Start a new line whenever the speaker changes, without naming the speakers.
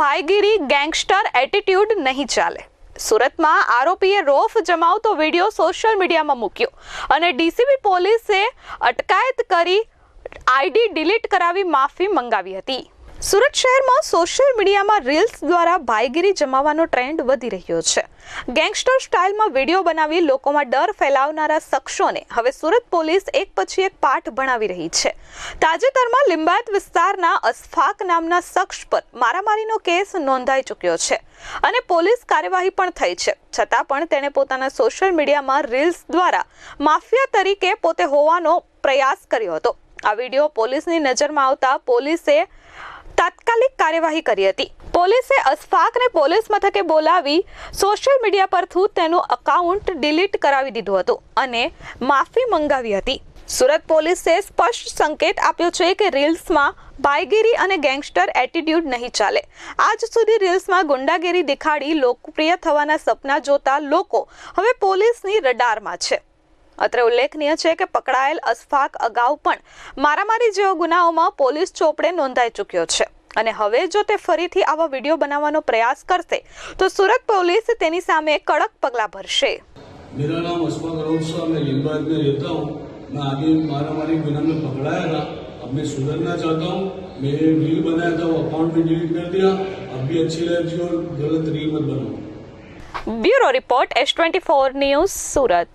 ભાઈગીરી gangster attitude નહીં ચાલે. સુરતમાં આરોપીએ રોફ જમાવતો વીડિયો સોશિયલ મીડિયામાં મૂક્યો અને ડીસીબી પોલીસે અટકાયત કરી આઈડી ડિલીટ કરાવી માફી મંગાવી હતી. સુરત શહેરમાં સોશિયલ મીડિયામાં રીલ્સ દ્વારા ભાઈગીરી જમાવવાનો ટ્રેન્ડ વધી રહ્યો છે. ગેંગસ્ટર સ્ટાઇલમાં વીડિયો બનાવી લોકોમાં ડર ફેલાવનારા શખ્સોને હવે સુરત પોલીસ એક પછી એક પાઠ ભણાવી રહી છે. તાજેતરમાં લિંબાયત વિસ્તારના અસફાક નામના શખ્સ પર મારામારીનો કેસ નોંધાઈ ચૂક્યો છે અને પોલીસ કાર્યવાહી પણ થઈ છે. છતાં પણ તેણે પોતાના સોશિયલ મીડિયામાં રીલ્સ દ્વારા માફિયા તરીકે પોતે હોવાનો પ્રયાસ કર્યો હતો. આ વીડિયો પોલીસની નજરમાં આવતા પોલીસે તાત્કાલિક કાર્યવાહી કરી હતી. પોલીસે અસફાકને પોલીસ મથકે બોલાવી સોશિયલ મીડિયા પરથી તેનું અકાઉન્ટ ડિલીટ કરાવી દીધું હતું અને માફી મંગાવી હતી. સુરત પોલીસે સ્પષ્ટ સંકેત આપ્યો છે કે રીલ્સમાં ભાઈગીરી અને ગેંગસ્ટર એટીટ્યુડ નહીં ચાલે. આજ સુધી રીલ્સમાં ગુંડાગીરી દેખાડી લોકપ્રિય થવાના સપના જોતા લોકો હવે પોલીસની રડારમાં છે. અત્રે ઉલ્લેખનીય છે કે પકડાયેલ અસફાક અગાઉ પણ મારામારી જેવા ગુનાઓમાં પોલીસ ચોપડે નોંધાઈ ચૂક્યો છે અને હવે જો તે ફરીથી આવા વિડીયો બનાવવાનો પ્રયાસ કરશે તો સુરત પોલીસ તેની સામે કડક પગલાં ભરશે
मेरा नाम अशफाक अरोड़ साहब मैं लिंबायत में रहता हूँ मैं आगे मारा मारी गुना में पकड़ाया था अब मैं सुधरना चाहता हूँ मैंने रील बनाया था वो अकाउंट भी डिलीट कर दिया अब भी अच्छी लाइफ जी और गलत रील मत बनाओ
bureau report S twenty four news Surat